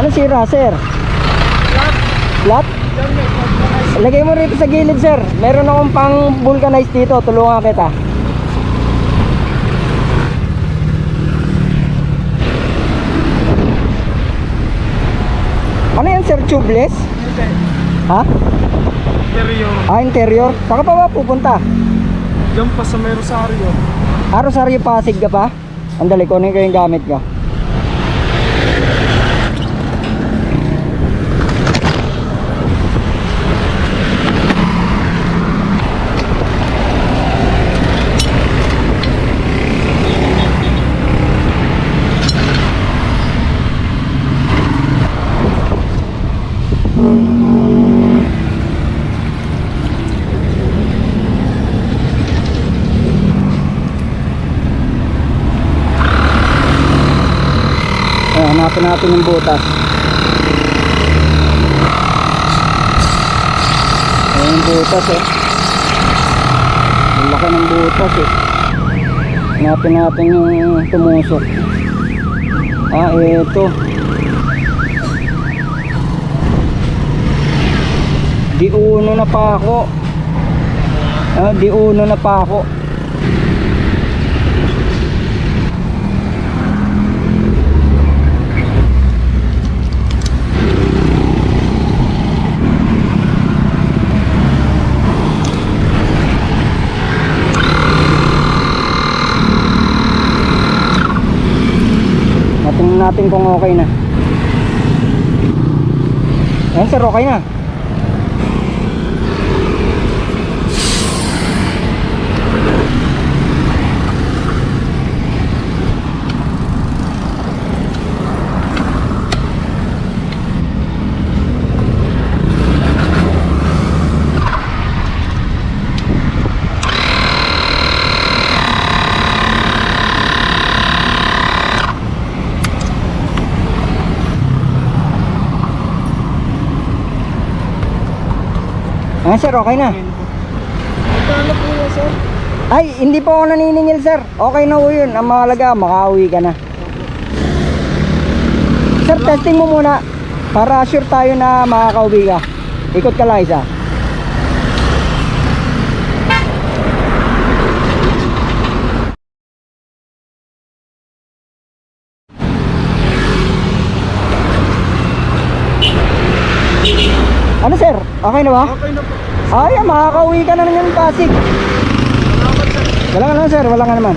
Anong sira, sir? Flat? Lagay mo rito sa gilid, sir. Meron akong pang vulcanize dito. Tulungan kita. Ano yan, sir? Tubeless? Ha? Interior. Ah, interior? Saan ka pa ba pupunta? Diyan pa sa may Rosario. Ah, Rosario Pasig ka pa? Andali, kunin ko yung gamit ko. Eh, hanapin natin yung butas. Ayan yung butas eh. Ang laki ng butas eh. Hanapin natin yung tumusok. Ah, eto. Di uno na pa ako. Ah, di uno na pa ako. Natin kung okay na. Ayan sir, okay na. Ayan sir, okay na. Magkano po yan, sir? Ay, hindi po ako naniningil sir. Okay na po yun. Ang mahalaga, makauwi ka na. Sir, testing mo muna. Para sure tayo na makakauwi ka. Ikot ka lang isa. Ano sir? Okay na ba? Okay na po. Ay, makakauwi ka na ng Pasig. Wala ka naman sir, wala ka naman.